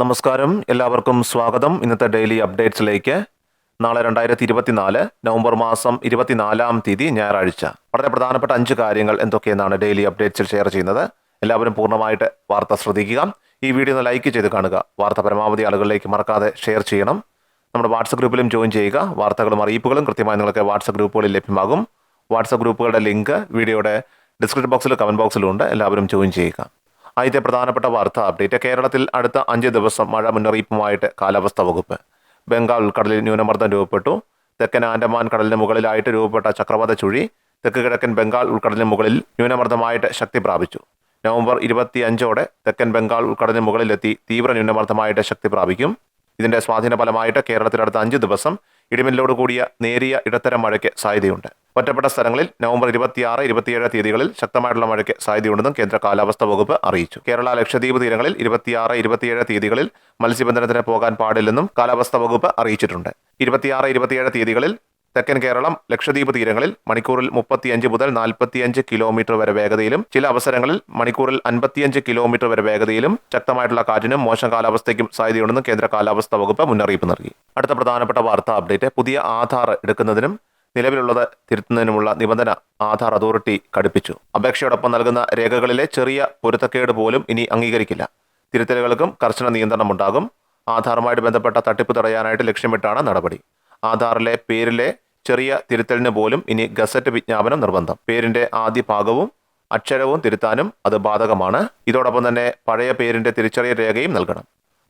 നമസ്കാരം. എല്ലാവർക്കും സ്വാഗതം. ഇന്നത്തെ ഡെയിലി അപ്ഡേറ്റ്സിലേക്ക്. നാളെ രണ്ടായിരത്തി ഇരുപത്തിനാല് നവംബർ മാസം ഇരുപത്തിനാലാം തീയതി ഞായറാഴ്ച. വളരെ പ്രധാനപ്പെട്ട അഞ്ച് കാര്യങ്ങൾ എന്തൊക്കെയെന്നാണ് ഡെയിലി അപ്ഡേറ്റ്സിൽ ഷെയർ ചെയ്യുന്നത്. എല്ലാവരും പൂർണമായിട്ട് വാർത്ത ശ്രദ്ധിക്കുക. ഈ വീഡിയോ ഒന്ന് ലൈക്ക് ചെയ്ത് കാണുക. വാർത്ത പരമാവധി ആളുകളിലേക്ക് മറക്കാതെ ഷെയർ ചെയ്യണം. നമ്മുടെ വാട്സപ്പ് ഗ്രൂപ്പിലും ജോയിൻ ചെയ്യുക. വാർത്തകളും അറിയിപ്പുകളും കൃത്യമായി നിങ്ങൾക്ക് വാട്സപ്പ് ഗ്രൂപ്പുകളിൽ ലഭ്യമാകും. വാട്സപ്പ് ഗ്രൂപ്പുകളുടെ ലിങ്ക് വീഡിയോയുടെ ഡിസ്ക്രിപ്ഷൻ ബോക്സിലും കമന്റ് ബോക്സിലും ഉണ്ട്. എല്ലാവരും ജോയിൻ ചെയ്യുക. ആദ്യത്തെ പ്രധാനപ്പെട്ട വാർത്ത അപ്ഡേറ്റ്. കേരളത്തിൽ അടുത്ത അഞ്ച് ദിവസം മഴ മുന്നറിയിപ്പുമായിട്ട് കാലാവസ്ഥാ വകുപ്പ്. ബംഗാൾ ഉൾക്കടലിൽ ന്യൂനമർദ്ദം രൂപപ്പെട്ടു. തെക്കൻ ആൻഡമാൻ കടലിന് മുകളിലായിട്ട് രൂപപ്പെട്ട ചക്രവാത ചുഴി തെക്ക് കിഴക്കൻ ബംഗാൾ ഉൾക്കടലിന് മുകളിൽ ന്യൂനമർദ്ദമായിട്ട് ശക്തി പ്രാപിച്ചു. നവംബർ ഇരുപത്തി അഞ്ചോടെ തെക്കൻ ബംഗാൾ ഉൾക്കടലിന് മുകളിലെത്തി തീവ്ര ന്യൂനമർദ്ദമായിട്ട് ശക്തി പ്രാപിക്കും. ഇതിന്റെ സ്വാധീന ഫലമായിട്ട് കേരളത്തിൽ അടുത്ത അഞ്ച് ദിവസം ഇടിമിന്നലോട് കൂടിയ നേരിയ ഇടത്തരം മഴയ്ക്ക് സാധ്യതയുണ്ട്. ഒറ്റപ്പെട്ട സ്ഥലങ്ങളിൽ നവംബർ ഇരുപത്തിയാറ് ഇരുപത്തിയേഴ് തീയതികളിൽ ശക്തമായിട്ടുള്ള മഴയ്ക്ക് സാധ്യതയുണ്ടെന്നും കേന്ദ്ര കാലാവസ്ഥാ വകുപ്പ് അറിയിച്ചു. കേരള ലക്ഷദ്വീപ് തീരങ്ങളിൽ ഇരുപത്തിയാറ് ഇരുപത്തിയേഴ് തീയതികളിൽ മത്സ്യബന്ധനത്തിന് പോകാൻ പാടില്ലെന്നും കാലാവസ്ഥാ വകുപ്പ് അറിയിച്ചിട്ടുണ്ട്. ഇരുപത്തിയാറ് ഇരുപത്തിയേഴ് തീയതികളിൽ തെക്കൻ കേരളം ലക്ഷദ്വീപ് തീരങ്ങളിൽ മണിക്കൂറിൽ മുപ്പത്തിയഞ്ച് മുതൽ നാൽപ്പത്തിയഞ്ച് കിലോമീറ്റർ വരെ വേഗതയിലും ചില അവസരങ്ങളിൽ മണിക്കൂറിൽ അൻപത്തിയഞ്ച് കിലോമീറ്റർ വരെ വേഗതയിലും ശക്തമായിട്ടുള്ള കാറ്റിനും മോശം കാലാവസ്ഥയ്ക്കും സാധ്യതയുണ്ടെന്ന് കേന്ദ്ര കാലാവസ്ഥാ വകുപ്പ് മുന്നറിയിപ്പ് നൽകി. അടുത്ത പ്രധാനപ്പെട്ട വാർത്താ അപ്ഡേറ്റ് പുതിയ ആധാർ എടുക്കുന്നതിനും നിലവിലുള്ളത് തിരുത്തുന്നതിനുമുള്ള നിബന്ധന ആധാർ അതോറിറ്റി കടുപ്പിച്ചു അപേക്ഷയോടൊപ്പം നൽകുന്ന രേഖകളിലെ ചെറിയ പൊരുത്തക്കേട് പോലും ഇനി അംഗീകരിക്കില്ല. തിരുത്തലുകൾക്കും കർശന നിയന്ത്രണം ഉണ്ടാകും. ആധാറുമായിട്ട് ബന്ധപ്പെട്ട തട്ടിപ്പ് തടയാനായിട്ട് ലക്ഷ്യമിട്ടാണ് നടപടി. ആധാറിലെ പേരിലെ ചെറിയ തിരുത്തലിന് പോലും ഇനി ഗസറ്റ് വിജ്ഞാപനം നിർബന്ധം. പേരിന്റെ ആദ്യ ഭാഗവും അക്ഷരവും തിരുത്താനും അത് ബാധകമാണ്. ഇതോടൊപ്പം തന്നെ പഴയ പേരിന്റെ തിരിച്ചറിയൽ രേഖയും നൽകണം.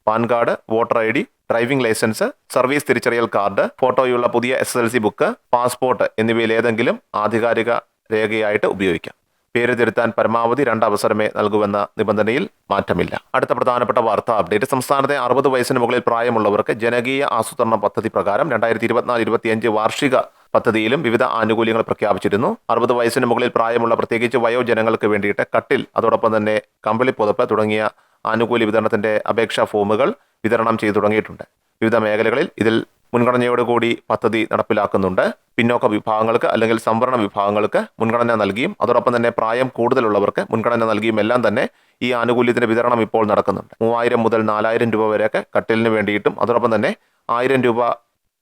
PAN card voter I D driving licence service തിരിച്ചറിയൽ കാർഡ് ഫോട്ടോയുള്ള പുതിയ S L C book passport എന്നിവയിൽ ഏതെങ്കിലും ആധികാരിക രേഖയായിട്ട് ഉപയോഗിക്കാം. പേര് തിരുത്താൻ പരമാവധി രണ്ട് അവസരമേ നൽകുമെന്ന നിബന്ധനയിൽ മാറ്റമില്ല. അടുത്ത പ്രധാനപ്പെട്ട വാർത്താ അപ്ഡേറ്റ്. സംസ്ഥാനത്തെ അറുപത് വയസ്സിന് മുകളിൽ പ്രായമുള്ളവർക്ക് ജനകീയ ആസൂത്രണ പദ്ധതി പ്രകാരം രണ്ടായിരത്തി ഇരുപത്തിനാല് ഇരുപത്തിയഞ്ച് വാർഷിക പദ്ധതിയിലും വിവിധ ആനുകൂല്യങ്ങൾ പ്രഖ്യാപിച്ചിരുന്നു. അറുപത് വയസ്സിന് മുകളിൽ പ്രായമുള്ള പ്രത്യേകിച്ച് വയോജനങ്ങൾക്ക് വേണ്ടിയിട്ട് കട്ടിൽ അതോടൊപ്പം തന്നെ കമ്പിളി പുതപ്പ് തുടങ്ങിയ ആനുകൂല്യ വിതരണത്തിന്റെ അപേക്ഷാ ഫോമുകൾ വിതരണം ചെയ്തു തുടങ്ങിയിട്ടുണ്ട്. വിവിധ മേഖലകളിൽ ഇതിൽ മുൻഗണനയോടുകൂടി പദ്ധതി നടപ്പിലാക്കുന്നുണ്ട്. പിന്നോക്ക വിഭാഗങ്ങൾക്ക് അല്ലെങ്കിൽ സംവരണ വിഭാഗങ്ങൾക്ക് മുൻഗണന നൽകിയും അതോടൊപ്പം തന്നെ പ്രായം കൂടുതലുള്ളവർക്ക് മുൻഗണന നൽകിയും എല്ലാം തന്നെ ഈ ആനുകൂല്യത്തിന്റെ വിതരണം ഇപ്പോൾ നടക്കുന്നുണ്ട്. മൂവായിരം മുതൽ നാലായിരം രൂപ വരെയൊക്കെ കട്ടിലിന് വേണ്ടിയിട്ടും അതോടൊപ്പം തന്നെ ആയിരം രൂപ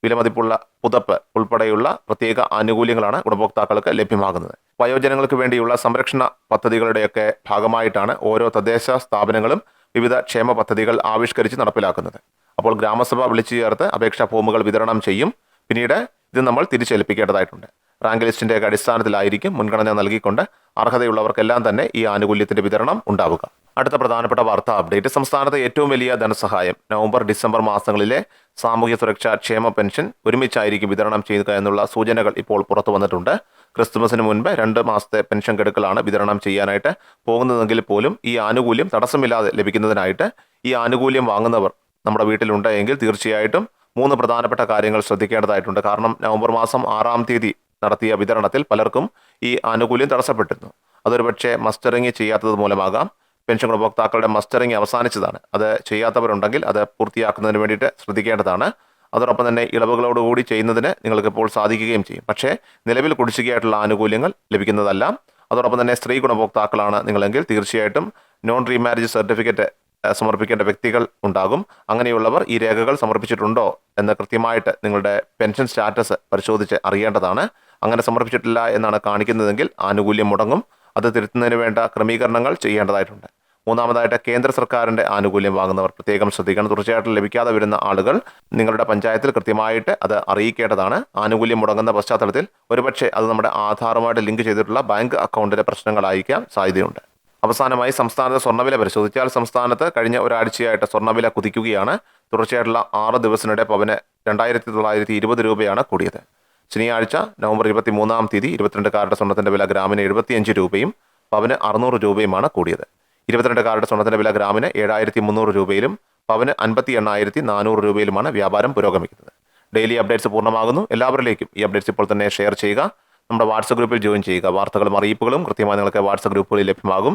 വിലമതിപ്പുള്ള പുതപ്പ് ഉൾപ്പെടെയുള്ള പ്രത്യേക ആനുകൂല്യങ്ങളാണ് ഗുണഭോക്താക്കൾക്ക് ലഭ്യമാകുന്നത്. വയോജനങ്ങൾക്ക് വേണ്ടിയുള്ള സംരക്ഷണ പദ്ധതികളുടെയൊക്കെ ഭാഗമായിട്ടാണ് ഓരോ തദ്ദേശ സ്ഥാപനങ്ങളും വിവിധ ക്ഷേമ പദ്ധതികൾ ആവിഷ്കരിച്ച് നടപ്പിലാക്കുന്നത്. അപ്പോൾ ഗ്രാമസഭ വിളിച്ചു ചേർത്ത് അപേക്ഷാ ഫോമുകൾ വിതരണം ചെയ്യും. പിന്നീട് ഇത് നമ്മൾ തിരിച്ചേൽപ്പിക്കേണ്ടതായിട്ടുണ്ട്. റാങ്ക് ലിസ്റ്റിന്റെ ഒക്കെ അടിസ്ഥാനത്തിലായിരിക്കും മുൻഗണന നൽകിക്കൊണ്ട് അർഹതയുള്ളവർക്കെല്ലാം തന്നെ ഈ ആനുകൂല്യത്തിന്റെ വിതരണം ഉണ്ടാവുക. അടുത്ത പ്രധാനപ്പെട്ട വാർത്താ അപ്ഡേറ്റ്. സംസ്ഥാനത്തെ ഏറ്റവും വലിയ ധനസഹായം നവംബർ ഡിസംബർ മാസങ്ങളിലെ സാമൂഹ്യ സുരക്ഷാ ക്ഷേമ പെൻഷൻ ഒരുമിച്ചായിരിക്കും വിതരണം ചെയ്യുക എന്നുള്ള സൂചനകൾ ഇപ്പോൾ പുറത്തു വന്നിട്ടുണ്ട്. ക്രിസ്തുമസിന് മുൻപ് രണ്ട് മാസത്തെ പെൻഷൻ ഗഡുക്കളാണ് വിതരണം ചെയ്യാനായിട്ട് പോകുന്നതെങ്കിൽ പോലും ഈ ആനുകൂല്യം തടസ്സമില്ലാതെ ലഭിക്കുന്നതിനായിട്ട് ഈ ആനുകൂല്യം വാങ്ങുന്നവർ നമ്മുടെ വീട്ടിലുണ്ട് എങ്കിൽ തീർച്ചയായിട്ടും മൂന്ന് പ്രധാനപ്പെട്ട കാര്യങ്ങൾ ശ്രദ്ധിക്കേണ്ടതായിട്ടുണ്ട്. കാരണം നവംബർ മാസം ആറാം തീയതി നടത്തിയ വിതരണത്തിൽ പലർക്കും ഈ ആനുകൂല്യം തടസ്സപ്പെട്ടിരുന്നു. അതൊരു പക്ഷേ മസ്റ്ററിങ് ചെയ്യാത്തത് മൂലമാകാം. പെൻഷൻ ഗുണഭോക്താക്കളുടെ മസ്റ്ററിങ് അവസാനിച്ചതാണ്. അത് ചെയ്യാത്തവരുണ്ടെങ്കിൽ അത് പൂർത്തിയാക്കുന്നതിന് വേണ്ടിയിട്ട് ശ്രദ്ധിക്കേണ്ടതാണ്. അതോടൊപ്പം തന്നെ ഇളവുകളോടുകൂടി ചെയ്യുന്നതിന് നിങ്ങൾക്ക് ഇപ്പോൾ സാധിക്കുകയും ചെയ്യും. പക്ഷേ നിലവിൽ കുടിശ്ശികയായിട്ടുള്ള ആനുകൂല്യങ്ങൾ ലഭിക്കുന്നതല്ല. അതോടൊപ്പം തന്നെ സ്ത്രീ ഗുണഭോക്താക്കളാണ് നിങ്ങളെങ്കിൽ തീർച്ചയായിട്ടും നോൺ റീമാരേജ് സർട്ടിഫിക്കറ്റ് സമർപ്പിക്കേണ്ട വ്യക്തികൾ ഉണ്ടാകും. അങ്ങനെയുള്ളവർ ഈ രേഖകൾ സമർപ്പിച്ചിട്ടുണ്ടോ എന്ന് കൃത്യമായിട്ട് നിങ്ങളുടെ പെൻഷൻ സ്റ്റാറ്റസ് പരിശോധിച്ച് അറിയേണ്ടതാണ്. അങ്ങനെ സമർപ്പിച്ചിട്ടില്ല എന്നാണ് കാണിക്കുന്നതെങ്കിൽ ആനുകൂല്യം മുടങ്ങും. അത് തിരുത്തുന്നതിന് വേണ്ട ക്രമീകരണങ്ങൾ ചെയ്യേണ്ടതായിട്ടുണ്ട്. മൂന്നാമതായിട്ട് കേന്ദ്ര സർക്കാരിന്റെ ആനുകൂല്യം വാങ്ങുന്നവർ പ്രത്യേകം ശ്രദ്ധിക്കണം. തീർച്ചയായിട്ടും ലഭിക്കാതെ വരുന്ന ആളുകൾ നിങ്ങളുടെ പഞ്ചായത്തിൽ കൃത്യമായിട്ട് അത് അറിയിക്കേണ്ടതാണ്. ആനുകൂല്യം മുടങ്ങുന്ന പശ്ചാത്തലത്തിൽ ഒരുപക്ഷെ അത് നമ്മുടെ ആധാറുമായിട്ട് ലിങ്ക് ചെയ്തിട്ടുള്ള ബാങ്ക് അക്കൗണ്ടിലെ പ്രശ്നങ്ങളായിരിക്കാൻ സാധ്യതയുണ്ട്. അവസാനമായി സംസ്ഥാനത്തെ സ്വർണവില പരിശോധിച്ചാൽ സംസ്ഥാനത്ത് കഴിഞ്ഞ ഒരാഴ്ചയായിട്ട് സ്വർണവില കുതിക്കുകയാണ്. തുടർച്ചയായിട്ടുള്ള ആറ് ദിവസത്തിനിടെ പവന് രണ്ടായിരത്തി തൊള്ളായിരത്തി ഇരുപത് രൂപയാണ് കൂടിയത്. ശനിയാഴ്ച നവംബർ ഇരുപത്തി മൂന്നാം തീയതി ഇരുപത്തിരണ്ട് കാരുടെ സ്വർണത്തിന്റെ വില ഗ്രാമിന് എഴുപത്തിയഞ്ച് രൂപയും പവന് അറുന്നൂറ് രൂപയുമാണ് കൂടിയത്. ഇരുപത്തിരണ്ട് കാരുടെ സ്വർണത്തിന്റെ വില ഗ്രാമിന് ഏഴായിരത്തി മുന്നൂറ് രൂപയിലും പവന് അൻപത്തി എണ്ണായിരത്തി നാനൂറ് രൂപയിലുമാണ് വ്യാപാരം പുരോഗമിക്കുന്നത്. ഡെയിലി അപ്ഡേറ്റ്സ് പൂർണമാകുന്നു. എല്ലാവരിലേക്കും ഈ അപ്ഡേറ്റ്സ് ഇപ്പോൾ തന്നെ ഷെയർ ചെയ്യുക. നമ്മുടെ വാട്സപ്പ് ഗ്രൂപ്പിൽ ജോയിൻ ചെയ്യുക. വാർത്തകളും അറിയിപ്പുകളും കൃത്യമായി നിങ്ങൾക്ക് വാട്സപ്പ് ഗ്രൂപ്പുകളിൽ ലഭ്യമാകും.